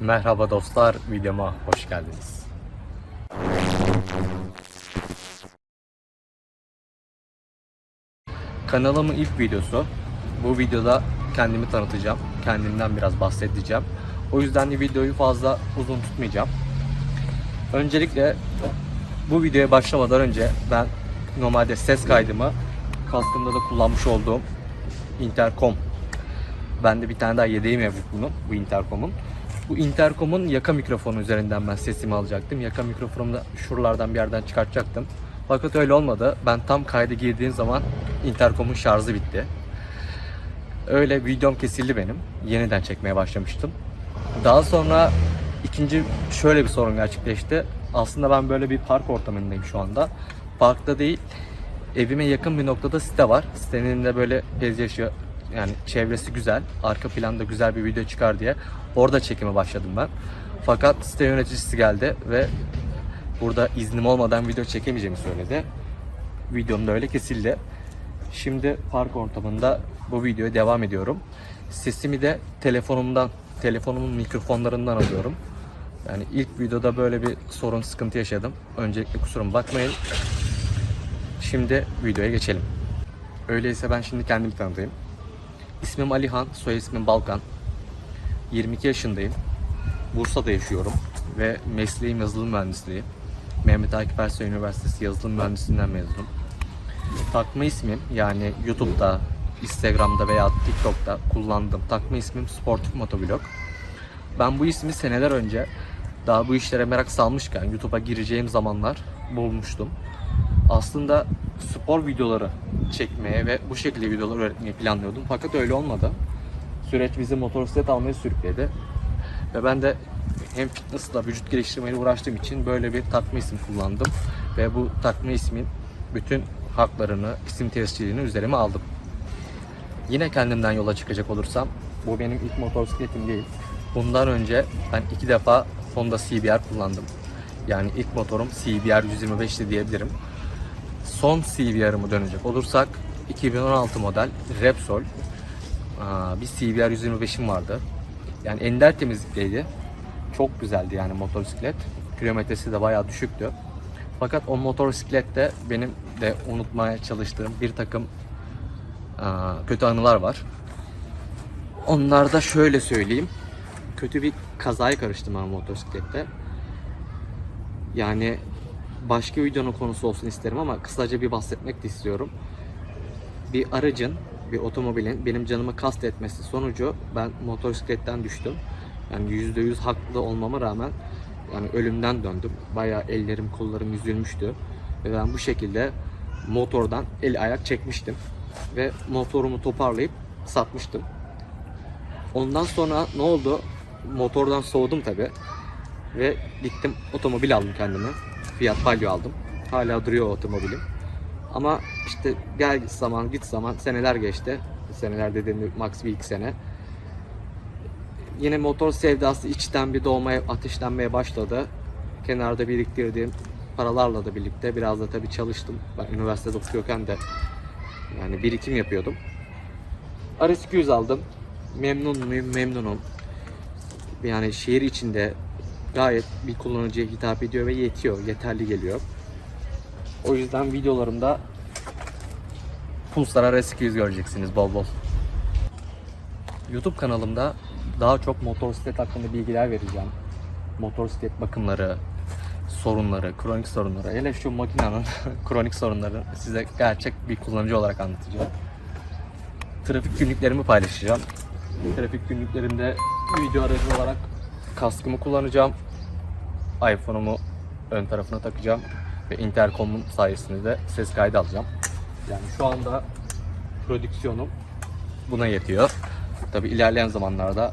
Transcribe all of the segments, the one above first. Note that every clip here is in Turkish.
Merhaba dostlar, videoma hoş geldiniz. Kanalımın ilk videosu. Bu videoda kendimi tanıtacağım. Kendimden biraz bahsedeceğim. O yüzden de videoyu fazla uzun tutmayacağım. Öncelikle bu videoya başlamadan önce ben normalde ses kaydımı kaskımda da kullanmış olduğum intercom Bende bir tane daha yedeği mevcut bunun, bu intercom'un. Bu intercom'un yaka mikrofonu üzerinden ben sesimi alacaktım. Yaka mikrofonumu da şuralardan bir yerden çıkartacaktım. Fakat öyle olmadı. Ben tam kayda girdiğim zaman intercom'un şarjı bitti. Öyle videom kesildi benim. Yeniden çekmeye başlamıştım. Daha sonra ikinci şöyle bir sorun gerçekleşti. Aslında ben böyle bir park ortamındayım şu anda. Parkta değil, evime yakın bir noktada site var. Sitenin de böyle gezyaşı yani çevresi güzel. Arka planda güzel bir video çıkar diye orada çekime başladım ben. Fakat site yöneticisi geldi ve burada iznim olmadan video çekemeyeceğimi söyledi. Videom da öyle kesildi. Şimdi park ortamında bu videoya devam ediyorum. Sesimi de telefonumdan, telefonumun mikrofonlarından alıyorum. Yani ilk videoda böyle bir sorun, sıkıntı yaşadım. Öncelikle kusuruma bakmayın. Şimdi videoya geçelim. Öyleyse ben şimdi kendimi tanıtayım. İsmim Alihan, soy ismim Balkan. 22 yaşındayım. Bursa'da yaşıyorum ve mesleğim yazılım mühendisliği. Mehmet Akif Ersoy Üniversitesi Yazılım Mühendisliğinden mezunum. Takma ismim yani YouTube'da, Instagram'da veya TikTok'ta kullandığım takma ismim Sportif Motovlog. Ben bu ismi seneler önce daha bu işlere merak salmışken YouTube'a gireceğim zamanlar bulmuştum. Aslında spor videoları çekmeye ve bu şekilde videolar üretmeyi planlıyordum. Fakat öyle olmadı. Süreç bizi motosiklet almaya sürükledi. Ve ben de hem fitnessla vücut geliştirmeyle uğraştığım için böyle bir takma isim kullandım. Ve bu takma ismin bütün haklarını, isim tescilini üzerime aldım. Yine kendimden yola çıkacak olursam, bu benim ilk motosikletim değil. Bundan önce ben iki defa Honda CBR kullandım. Yani ilk motorum CBR 125'ti diyebilirim. Son CBR'ımı dönecek olursak 2016 model Repsol bir CBR 125'im vardı. Yani ender temizlikteydi. Çok güzeldi yani motosiklet. Kilometresi de bayağı düşüktü. Fakat o motosiklette benim de unutmaya çalıştığım bir takım kötü anılar var. Onlar da şöyle söyleyeyim. Kötü bir kazaya karıştım ben motosiklette. Yani başka videonun konusu olsun isterim ama kısaca bir bahsetmek de istiyorum. Bir aracın, bir otomobilin benim canımı kast etmesi sonucu ben motosikletten düştüm. Yani %100 haklı olmama rağmen yani ölümden döndüm. Bayağı ellerim, kollarım üzülmüştü. Ve ben bu şekilde motordan el ayak çekmiştim. Ve motorumu toparlayıp satmıştım. Ondan sonra ne oldu? Motordan soğudum tabi. Ve gittim otomobil aldım kendime. Fiat Palio aldım. Hala duruyor o otomobilim. Ama işte gel zaman git zaman seneler geçti. Seneler dediğim max bir iki sene. Yine motor sevdası içten bir doğmaya, ateşlenmeye başladı. Kenarda biriktirdiğim paralarla da birlikte biraz da tabii çalıştım. Ben üniversitede okuyorken de yani birikim yapıyordum. RS200 aldım. Memnun muyum? Memnunum. Yani şehir içinde gayet bir kullanıcıya hitap ediyor ve yetiyor, yeterli geliyor. O yüzden videolarımda Pulsar RS200 göreceksiniz bol bol. YouTube kanalımda daha çok motosiklet hakkında bilgiler vereceğim. Motosiklet bakımları, sorunları, kronik sorunları, hele şu makinenin kronik sorunları size gerçek bir kullanıcı olarak anlatacağım. Trafik günlüklerimi paylaşacağım. Trafik günlüklerimde video aracı olarak kaskımı kullanacağım. iPhone'umu ön tarafına takacağım ve intercom'un sayesinde de ses kaydı alacağım. Yani şu anda prodüksiyonum buna yetiyor. Tabi ilerleyen zamanlarda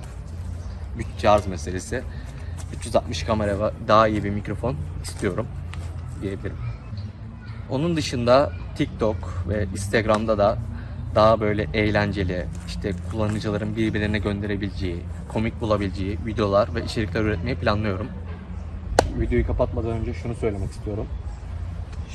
bütçe arz meselesi 360 kamera ve daha iyi bir mikrofon istiyorum diyebilirim. Onun dışında TikTok ve Instagram'da da daha böyle eğlenceli, işte kullanıcıların birbirine gönderebileceği, komik bulabileceği videolar ve içerikler üretmeyi planlıyorum. Videoyu kapatmadan önce şunu söylemek istiyorum.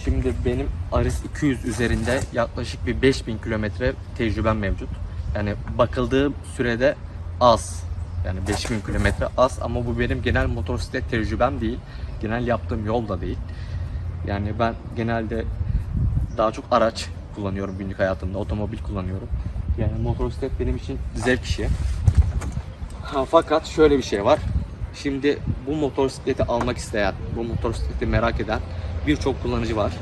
Şimdi benim Aris 200 üzerinde yaklaşık bir 5000 kilometre tecrübem mevcut. Yani bakıldığı sürede az Yani 5000 kilometre az ama bu benim genel motosiklet tecrübem değil. Genel yaptığım yol da değil. Yani ben genelde daha çok araç kullanıyorum günlük hayatımda. Otomobil kullanıyorum. Yani motosiklet benim için zevk işi. Ha, fakat şöyle bir şey var. Şimdi bu motosikleti almak isteyen, bu motosikleti merak eden birçok kullanıcı var.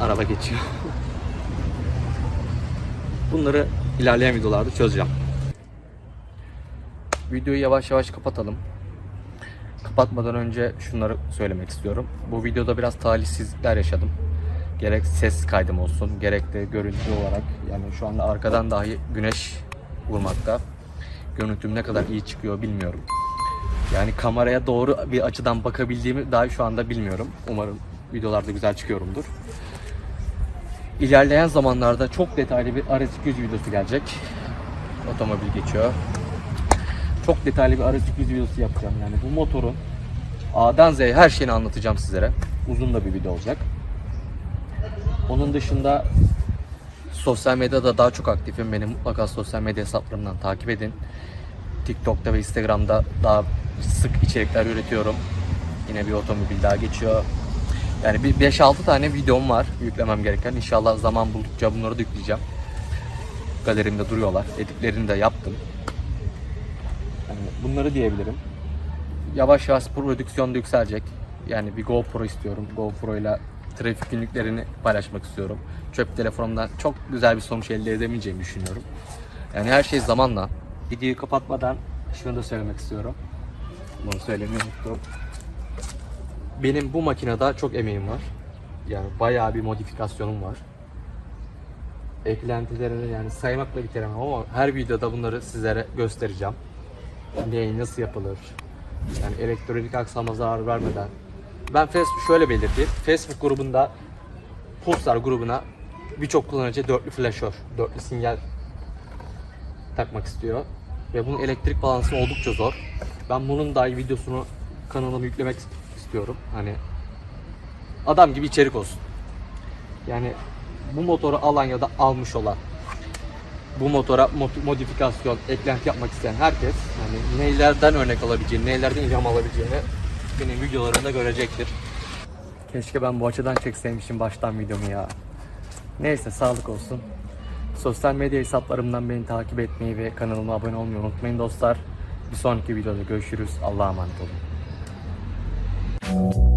Araba geçiyor. Bunları ilerleyen videolarda çözeceğim. Videoyu yavaş yavaş kapatalım. Kapatmadan önce şunları söylemek istiyorum. Bu videoda biraz talihsizlikler yaşadım. Gerek ses kaydım olsun, gerek de görüntü olarak. Yani şu anda arkadan dahi güneş vurmakta. Görüntüm ne kadar iyi çıkıyor bilmiyorum. Yani kameraya doğru bir açıdan bakabildiğimi dahi şu anda bilmiyorum. Umarım videolarda güzel çıkıyorumdur. İlerleyen zamanlarda çok detaylı bir RS200 videosu gelecek. Otomobil geçiyor. Çok detaylı bir RS200 videosu yapacağım. Yani bu motorun A'dan Z'ye her şeyini anlatacağım sizlere. Uzun da bir video olacak. Onun dışında sosyal medyada daha çok aktifim. Beni mutlaka sosyal medya hesaplarımdan takip edin. TikTok'ta ve Instagram'da daha sık içerikler üretiyorum. Yine bir otomobil daha geçiyor. Yani bir 5-6 tane videom var yüklemem gereken. İnşallah zaman buldukça bunları da yükleyeceğim. Galerimde duruyorlar. Editlerini de yaptım. Yani bunları diyebilirim. Yavaş yavaş prodüksiyon da yükselecek. Yani bir GoPro istiyorum. GoPro ile trafik günlüklerini paylaşmak istiyorum. Çöp telefonumdan çok güzel bir sonuç elde edemeyeceğimi düşünüyorum. Yani her şey zamanla. Videoyu kapatmadan şunu da söylemek istiyorum. Bunu söylemeyi unuttum. Benim bu makinede çok emeğim var. Yani bayağı bir modifikasyonum var. Eklentilerini yani saymakla bitiremem ama her videoda bunları sizlere göstereceğim. Ne, nasıl yapılır? Yani elektronik aksama zarar vermeden. Ben Facebook şöyle belirteyim. Facebook grubunda Pulsar grubuna birçok kullanıcı dörtlü flaşör, dörtlü sinyal takmak istiyor. Ve bunun elektrik balansı oldukça zor. Ben bunun dahi videosunu kanalıma yüklemek istiyorum. Hani adam gibi içerik olsun. Yani bu motoru alan ya da almış olan bu motora mod- modifikasyon, eklenti yapmak isteyen herkes yani neylerden örnek alabileceğini, neylerden ilham alabileceğini benim videolarımda görecektir. Keşke ben bu açıdan çekseymişim baştan videomu ya. Neyse sağlık olsun. Sosyal medya hesaplarımdan beni takip etmeyi ve kanalıma abone olmayı unutmayın dostlar. Bir sonraki videoda görüşürüz. Allah'a emanet olun.